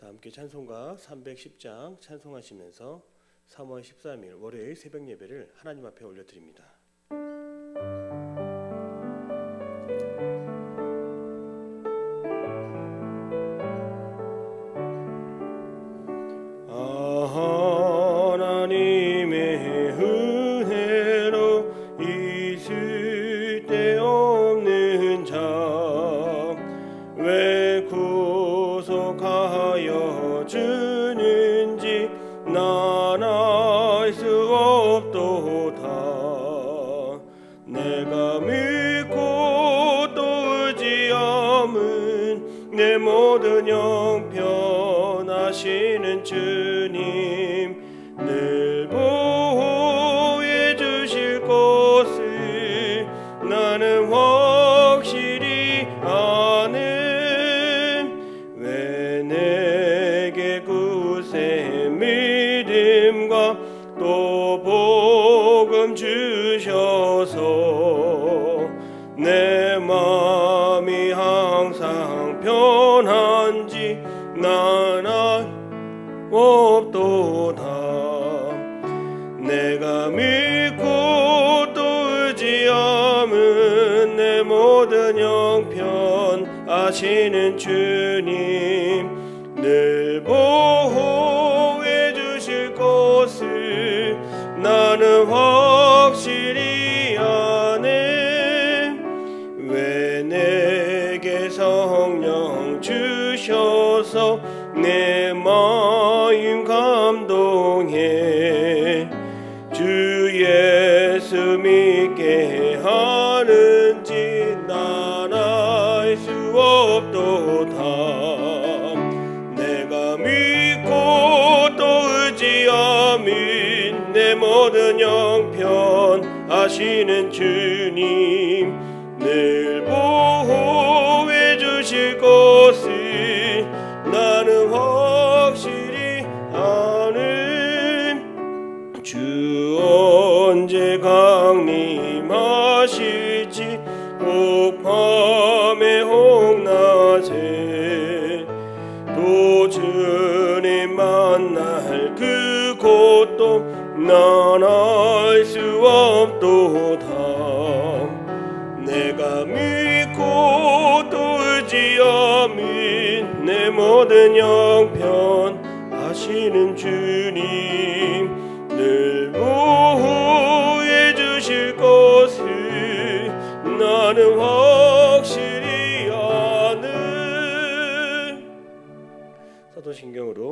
다 함께 찬송가 310장 찬송하시면서 3월 13일 월요일 새벽 예배를 하나님 앞에 올려드립니다. 내가 믿고 또 의지함은 내 모든 형편 하시는 주님 나나 없도다. 내가 믿고 또 의지함은 내 모든 형편 아시는 주님 늘 하는지 난알수 없도다. 내가 믿고 또 의지함이 내 모든 형편 아시는 주 만날 그곳도 난알수 없도다. 내가 믿고 또 의지함이 내 모든 형편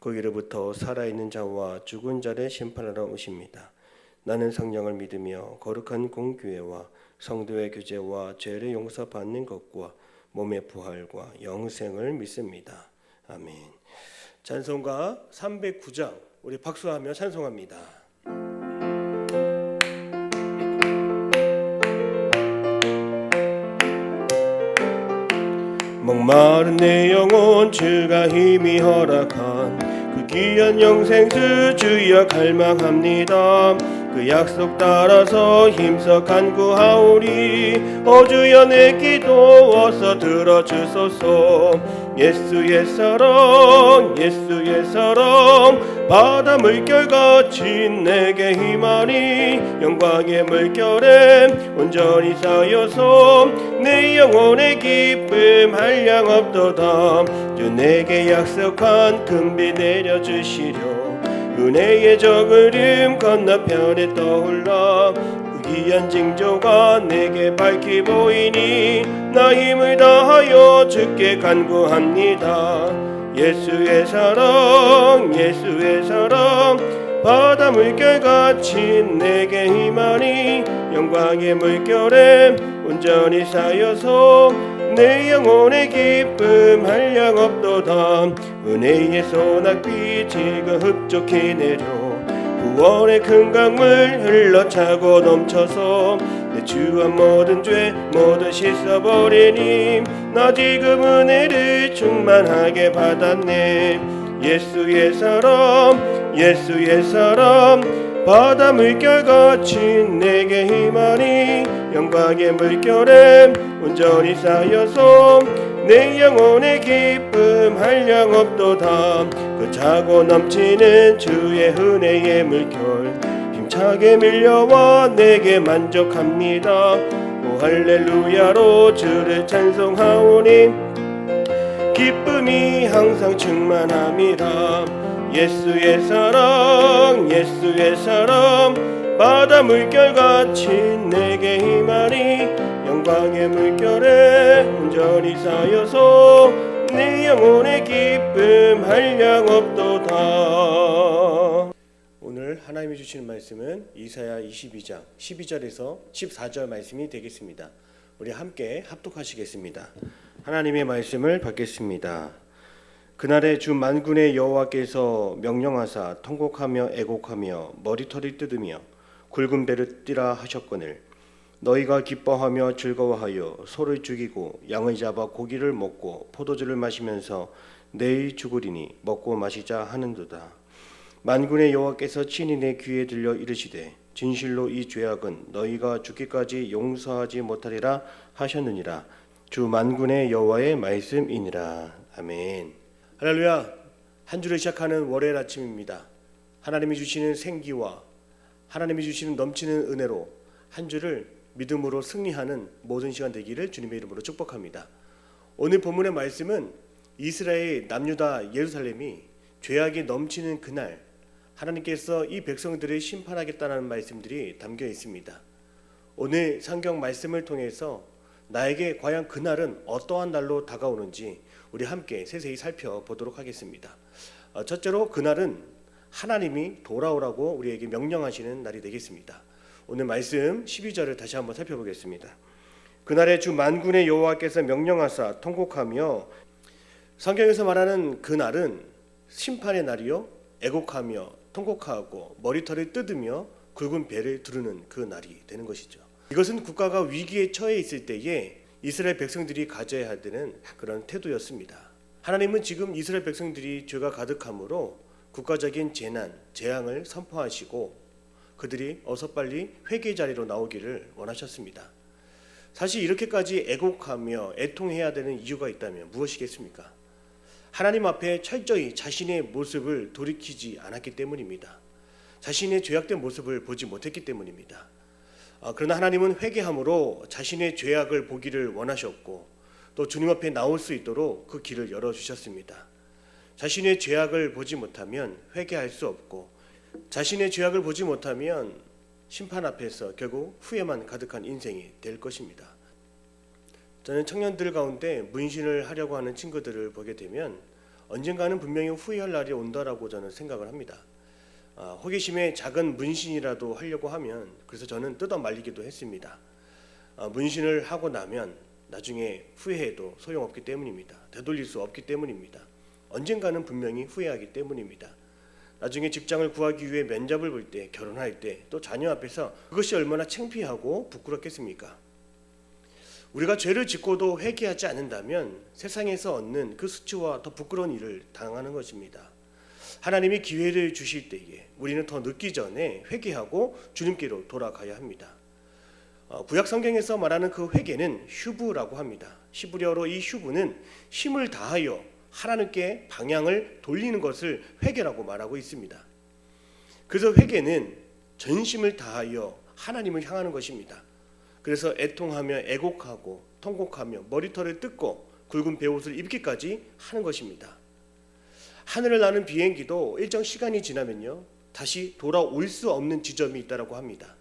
거기로부터 살아있는 자와 죽은 자를 심판하러 오십니다. 나는 성령을 믿으며 거룩한 공교회와 성도의 교제와 죄를 용서받는 것과 몸의 부활과 영생을 믿습니다. 아멘. 찬송가 309장 우리 박수하며 찬송합니다. 목마른 내 영혼 주가 힘이 허락한 그 귀한 영생수 주여 갈망합니다 그 약속 따라서 힘써 간구하오리 어 주여 내 기도 어서 들어주소서. 예수의 사랑 예수의 사랑 바다 물결같이 내게 힘하니 영광의 물결에 온전히 쌓여서 내 영혼의 기쁨 한량 없도다. 주 내게 약속한 금비 내려주시려 은혜의 저 그림 건너편에 떠올라 그 귀한 징조가 내게 밝히 보이니 나 힘을 다하여 주께 간구합니다. 예수의 사랑 예수의 사랑 바다 물결같이 내게 힘하니 영광의 물결에 온전히 쌓여서 내 영혼의 기쁨 한량 없도다 은혜의 소낙비 지금 흡족히 내려 구원의 큰 강물 흘러차고 넘쳐서 내 주한 모든 죄 모두 씻어버리니 나 지금 은혜를 충만하게 받았네. 예수의 사람 예수의 사람 바다 물결같이 내게 힘하니 영광의 물결에 온전히 쌓여서 내 영혼의 기쁨 한량 없도다. 그 차고 넘치는 주의 은혜의 물결 힘차게 밀려와 내게 만족합니다. 오 할렐루야로 주를 찬송하오니 기쁨이 항상 충만합니다. 예수의 사랑 예수의 사랑 바다 물결같이 내게 힘하니 영광의 물결에 온전히 쌓여서 내 영혼의 기쁨 한량 없도다. 오늘 하나님이 주시는 말씀은 이사야 22장 12절에서 14절 말씀이 되겠습니다. 우리 함께 합독하시겠습니다. 하나님의 말씀을 받겠습니다. 그날에 주 만군의 여호와께서 명령하사 통곡하며 애곡하며 머리털을 뜯으며 굵은 배를 띠라 하셨거늘 너희가 기뻐하며 즐거워하여 소를 죽이고 양을 잡아 고기를 먹고 포도주를 마시면서 내일 죽으리니 먹고 마시자 하는도다. 만군의 여호와께서 친히 내 귀에 들려 이르시되 진실로 이 죄악은 너희가 죽기까지 용서하지 못하리라 하셨느니라. 주 만군의 여호와의 말씀이니라. 아멘. 할렐루야. 한 주를 시작하는 월요일 아침입니다. 하나님이 주시는 생기와 하나님이 주시는 넘치는 은혜로 한 주를 믿음으로 승리하는 모든 시간 되기를 주님의 이름으로 축복합니다 오늘 본문의 말씀은 이스라엘 남유다 예루살렘이 죄악이 넘치는 그날 하나님께서 이 백성들을 심판하겠다는 말씀들이 담겨 있습니다. 오늘 성경 말씀을 통해서 나에게 과연 그날은 어떠한 날로 다가오는지 우리 함께 세세히 살펴보도록 하겠습니다. 어, 첫째로 그날은 하나님이 돌아오라고 우리에게 명령하시는 날이 되겠습니다. 오늘 말씀 12절을 다시 한번 살펴보겠습니다. 그날에 주 만군의 여호와께서 명령하사 통곡하며 성경에서 말하는 그날은 심판의 날이요 애곡하며 통곡하고 머리털을 뜯으며 굵은 배를 두르는 그 날이 되는 것이죠. 이것은 국가가 위기에 처해 있을 때에 이스라엘 백성들이 가져야 되는 그런 태도였습니다. 하나님은 지금 이스라엘 백성들이 죄가 가득함으로 국가적인 재난, 재앙을 선포하시고 그들이 어서 빨리 회개 자리로 나오기를 원하셨습니다. 사실 이렇게까지 애곡하며 애통해야 되는 이유가 있다면 무엇이겠습니까? 하나님 앞에 철저히 자신의 모습을 돌이키지 않았기 때문입니다. 자신의 죄악된 모습을 보지 못했기 때문입니다. 아, 그러나 하나님은 회개함으로 자신의 죄악을 보기를 원하셨고 또 주님 앞에 나올 수 있도록 그 길을 열어 주셨습니다. 자신의 죄악을 보지 못하면 회개할 수 없고 자신의 죄악을 보지 못하면 심판 앞에서 결국 후회만 가득한 인생이 될 것입니다. 저는 청년들 가운데 문신을 하려고 하는 친구들을 보게 되면 언젠가는 분명히 후회할 날이 온다라고 저는 생각을 합니다. 아, 호기심에 작은 문신이라도 하려고 하면 그래서 저는 뜯어 말리기도 했습니다. 아, 문신을 하고 나면 나중에 후회해도 소용없기 때문입니다. 되돌릴 수 없기 때문입니다. 언젠가는 분명히 후회하기 때문입니다. 나중에 직장을 구하기 위해 면접을 볼 때, 결혼할 때, 또 자녀 앞에서 그것이 얼마나 창피하고 부끄럽겠습니까? 우리가 죄를 짓고도 회개하지 않는다면 세상에서 얻는 그 수치와 더 부끄러운 일을 당하는 것입니다. 하나님이 기회를 주실 때에 우리는 더 늦기 전에 회개하고 주님께로 돌아가야 합니다. 어, 구약 성경에서 말하는 그 회개는 휴브라고 합니다. 시브리어로 이 휴브는 힘을 다하여 하나님께 방향을 돌리는 것을 회개라고 말하고 있습니다. 그래서 회개는 전심을 다하여 하나님을 향하는 것입니다. 그래서 애통하며 애곡하고 통곡하며 머리털을 뜯고 굵은 베옷을 입기까지 하는 것입니다. 하늘을 나는 비행기도 일정 시간이 지나면요 다시 돌아올 수 없는 지점이 있다라고 합니다.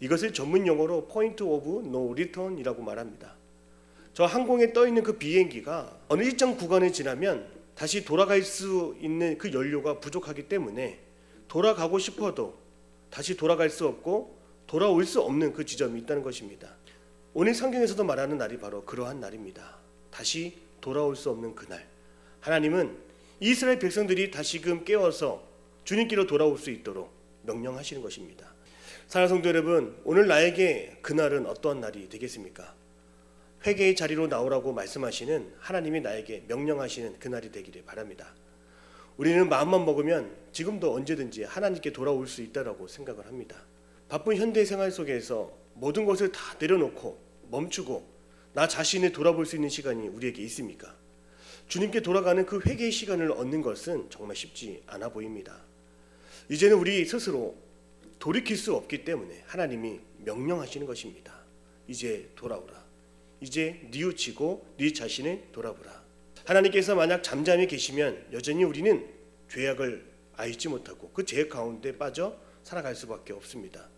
이것을 전문 용어로 포인트 오브 노 리턴이라고 말합니다. 저 항공에 떠 있는 그 비행기가 어느 일정 구간을 지나면 다시 돌아갈 수 있는 그 연료가 부족하기 때문에 돌아가고 싶어도 다시 돌아갈 수 없고 돌아올 수 없는 그 지점이 있다는 것입니다. 오늘 성경에서도 말하는 날이 바로 그러한 날입니다. 다시 돌아올 수 없는 그날. 하나님은 이스라엘 백성들이 다시금 깨어서 주님께로 돌아올 수 있도록 명령하시는 것입니다. 사랑하는 성도 여러분, 오늘 나에게 그날은 어떠한 날이 되겠습니까? 회개의 자리로 나오라고 말씀하시는 하나님이 나에게 명령하시는 그날이 되기를 바랍니다. 우리는 마음만 먹으면 지금도 언제든지 하나님께 돌아올 수 있다라고 생각을 합니다. 바쁜 현대 생활 속에서 모든 것을 다 내려놓고 멈추고 나 자신을 돌아볼 수 있는 시간이 우리에게 있습니까? 주님께 돌아가는 그 회개의 시간을 얻는 것은 정말 쉽지 않아 보입니다. 이제는 우리 스스로 돌이킬 수 없기 때문에 하나님이 명령하시는 것입니다. 이제 돌아오라. 이제 뉘우치고 네 자신을 돌아보라. 하나님께서 만약 잠잠히 계시면 여전히 우리는 죄악을 알지 못하고 그 죄 가운데 빠져 살아갈 수밖에 없습니다.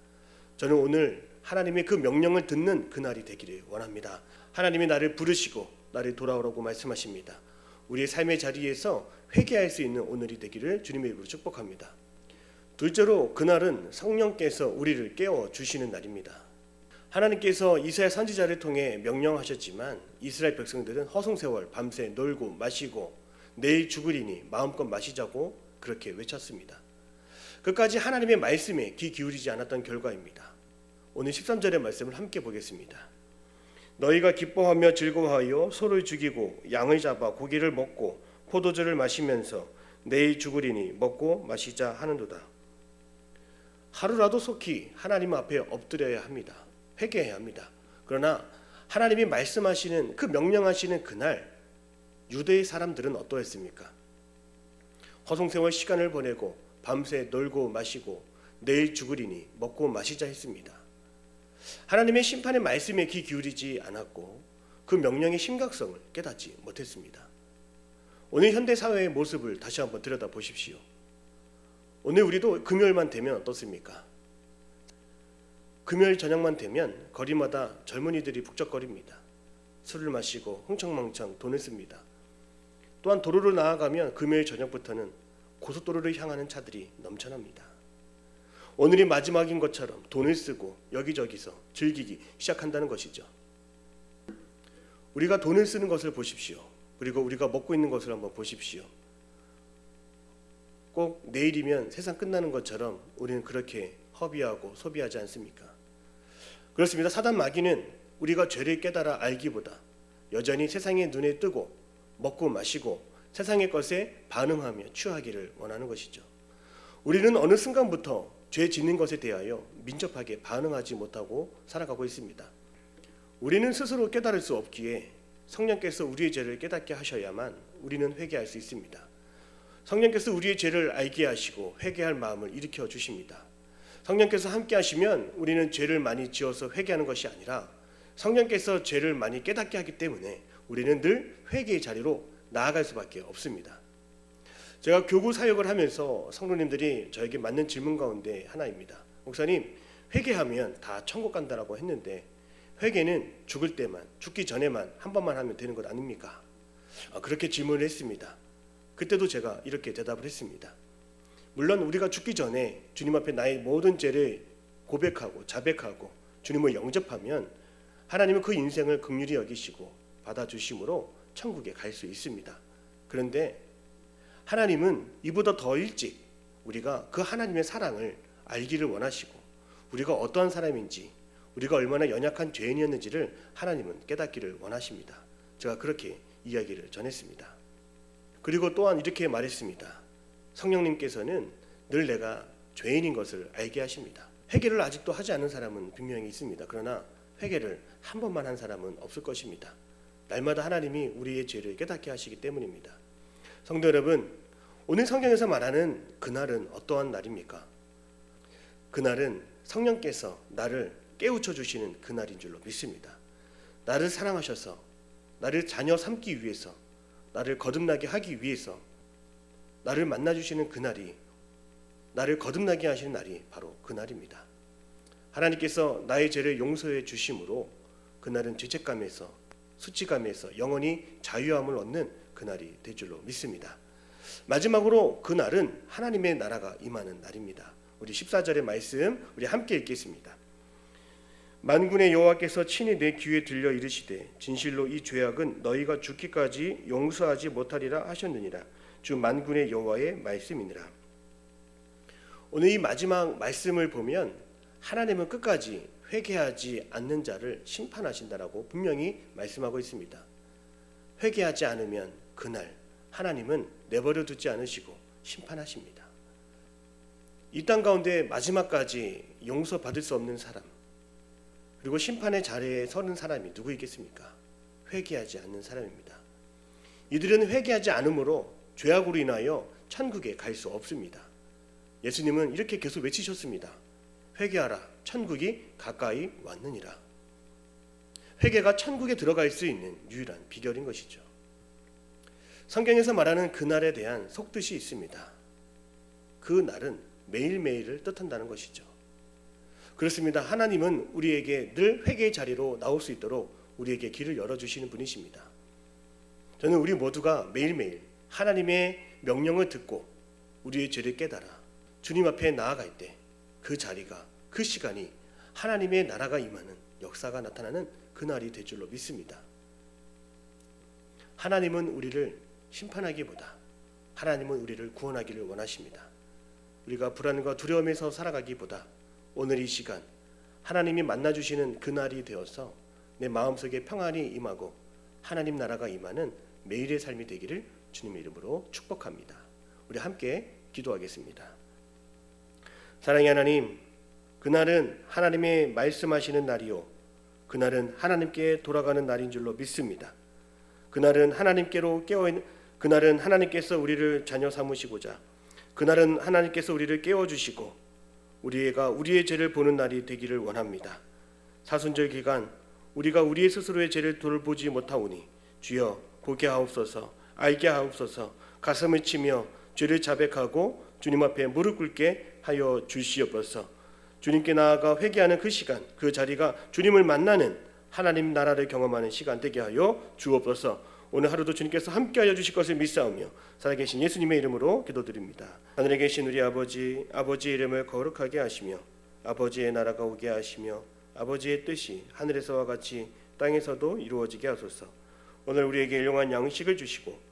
저는 오늘 하나님의 그 명령을 듣는 그날이 되기를 원합니다. 하나님이 나를 부르시고 나를 돌아오라고 말씀하십니다. 우리의 삶의 자리에서 회개할 수 있는 오늘이 되기를 주님의 이름으로 축복합니다. 둘째로 그날은 성령께서 우리를 깨워 주시는 날입니다. 하나님께서 이스라엘 선지자를 통해 명령하셨지만 이스라엘 백성들은 허송세월 밤새 놀고 마시고 내일 죽으리니 마음껏 마시자고 그렇게 외쳤습니다. 끝까지 하나님의 말씀에 귀 기울이지 않았던 결과입니다. 오늘 13절의 말씀을 함께 보겠습니다. 너희가 기뻐하며 즐거워하여 소를 죽이고 양을 잡아 고기를 먹고 포도주를 마시면서 내일 죽으리니 먹고 마시자 하는도다. 하루라도 속히 하나님 앞에 엎드려야 합니다. 회개해야 합니다. 그러나 하나님이 말씀하시는 그 명령하시는 그날 유대의 사람들은 어떠했습니까? 허송세월 시간을 보내고 밤새 놀고 마시고 내일 죽으리니 먹고 마시자 했습니다. 하나님의 심판의 말씀에 귀 기울이지 않았고 그 명령의 심각성을 깨닫지 못했습니다. 오늘 현대 사회의 모습을 다시 한번 들여다 보십시오. 오늘 우리도 금요일만 되면 어떻습니까? 금요일 저녁만 되면 거리마다 젊은이들이 북적거립니다. 술을 마시고 흥청망청 돈을 씁니다. 또한 도로로 나아가면 금요일 저녁부터는 고속도로를 향하는 차들이 넘쳐납니다. 오늘이 마지막인 것처럼 돈을 쓰고 여기저기서 즐기기 시작한다는 것이죠. 우리가 돈을 쓰는 것을 보십시오. 그리고 우리가 먹고 있는 것을 한번 보십시오. 꼭 내일이면 세상 끝나는 것처럼 우리는 그렇게 허비하고 소비하지 않습니까? 그렇습니다. 사단 마귀는 우리가 죄를 깨달아 알기보다 여전히 세상의 눈에 뜨고 먹고 마시고 세상의 것에 반응하며 취하기를 원하는 것이죠. 우리는 어느 순간부터 죄 짓는 것에 대하여 민첩하게 반응하지 못하고 살아가고 있습니다. 우리는 스스로 깨달을 수 없기에 성령께서 우리의 죄를 깨닫게 하셔야만 우리는 회개할 수 있습니다. 성령께서 우리의 죄를 알게 하시고 회개할 마음을 일으켜 주십니다. 성령께서 함께 하시면 우리는 죄를 많이 지어서 회개하는 것이 아니라 성령께서 죄를 많이 깨닫게 하기 때문에 우리는 늘 회개의 자리로 나아갈 수밖에 없습니다. 제가 교구 사역을 하면서 성도님들이 저에게 맞는 질문 가운데 하나입니다. 목사님, 회개하면 다 천국 간다라고 했는데 회개는 죽을 때만, 죽기 전에만 한 번만 하면 되는 것 아닙니까? 아, 그렇게 질문을 했습니다. 그때도 제가 이렇게 대답을 했습니다. 물론 우리가 죽기 전에 주님 앞에 나의 모든 죄를 고백하고 자백하고 주님을 영접하면 하나님은 그 인생을 긍휼히 여기시고 받아주심으로 천국에 갈 수 있습니다. 그런데 하나님은 이보다 더 일찍 우리가 그 하나님의 사랑을 알기를 원하시고 우리가 어떠한 사람인지 우리가 얼마나 연약한 죄인이었는지를 하나님은 깨닫기를 원하십니다. 제가 그렇게 이야기를 전했습니다. 그리고 또한 이렇게 말했습니다. 성령님께서는 늘 내가 죄인인 것을 알게 하십니다. 회개를 아직도 하지 않은 사람은 분명히 있습니다. 그러나 회개를 한 번만 한 사람은 없을 것입니다. 날마다 하나님이 우리의 죄를 깨닫게 하시기 때문입니다. 성도 여러분, 오늘 성경에서 말하는 그날은 어떠한 날입니까? 그날은 성령께서 나를 깨우쳐 주시는 그날인 줄로 믿습니다. 나를 사랑하셔서 나를 자녀 삼기 위해서 나를 거듭나게 하기 위해서 나를 만나 주시는 그날이 나를 거듭나게 하시는 날이 바로 그날입니다. 하나님께서 나의 죄를 용서해 주심으로 그날은 죄책감에서 수치감에서 영원히 자유함을 얻는 그날이 될 줄로 믿습니다. 마지막으로 그날은 하나님의 나라가 임하는 날입니다. 우리 14절의 말씀 우리 함께 읽겠습니다. 만군의 여호와께서 친히 내 귀에 들려 이르시되 진실로 이 죄악은 너희가 죽기까지 용서하지 못하리라 하셨느니라 주 만군의 여호와의 말씀이니라 오늘 이 마지막 말씀을 보면 하나님은 끝까지 회개하지 않는 자를 심판하신다라고 분명히 말씀하고 있습니다. 회개하지 않으면 그날 하나님은 내버려 두지 않으시고 심판하십니다. 이 땅 가운데 마지막까지 용서받을 수 없는 사람 그리고 심판의 자리에 서는 사람이 누구 있겠습니까? 회개하지 않는 사람입니다. 이들은 회개하지 않으므로 죄악으로 인하여 천국에 갈 수 없습니다. 예수님은 이렇게 계속 외치셨습니다. 회개하라 천국이 가까이 왔느니라. 회개가 천국에 들어갈 수 있는 유일한 비결인 것이죠. 성경에서 말하는 그날에 대한 속뜻이 있습니다. 그 날은 매일매일을 뜻한다는 것이죠. 그렇습니다. 하나님은 우리에게 늘 회개의 자리로 나올 수 있도록 우리에게 길을 열어주시는 분이십니다. 저는 우리 모두가 매일매일 하나님의 명령을 듣고 우리의 죄를 깨달아 주님 앞에 나아갈 때 그 자리가 그 시간이 하나님의 나라가 임하는 역사가 나타나는 그날이 될 줄로 믿습니다. 하나님은 우리를 심판하기보다 하나님은 우리를 구원하기를 원하십니다. 우리가 불안과 두려움에서 살아가기보다 오늘 이 시간 하나님이 만나 주시는 그날이 되어서 내 마음속에 평안이 임하고 하나님 나라가 임하는 매일의 삶이 되기를 주님의 이름으로 축복합니다. 우리 함께 기도하겠습니다. 사랑의 하나님, 그날은 하나님의 말씀하시는 날이요. 그날은 하나님께 돌아가는 날인 줄로 믿습니다. 그날은 하나님께로 깨어 그날은 하나님께서 우리를 자녀 삼으시고자 그날은 하나님께서 우리를 깨워 주시고 우리가 우리의 죄를 보는 날이 되기를 원합니다. 사순절 기간 우리가 우리의 스스로의 죄를 돌보지 못하오니 주여 보게 하옵소서 알게 하옵소서 가슴을 치며 죄를 자백하고 주님 앞에 무릎 꿇게 하여 주시옵소서. 주님께 나아가 회개하는 그 시간, 그 자리가 주님을 만나는 하나님 나라를 경험하는 시간 되게 하여 주옵소서. 오늘 하루도 주님께서 함께하여 주실 것을 믿사오며 살아계신 예수님의 이름으로 기도드립니다. 하늘에 계신 우리 아버지, 아버지의 이름을 거룩하게 하시며 아버지의 나라가 오게 하시며 아버지의 뜻이 하늘에서와 같이 땅에서도 이루어지게 하소서. 오늘 우리에게 일용한 양식을 주시고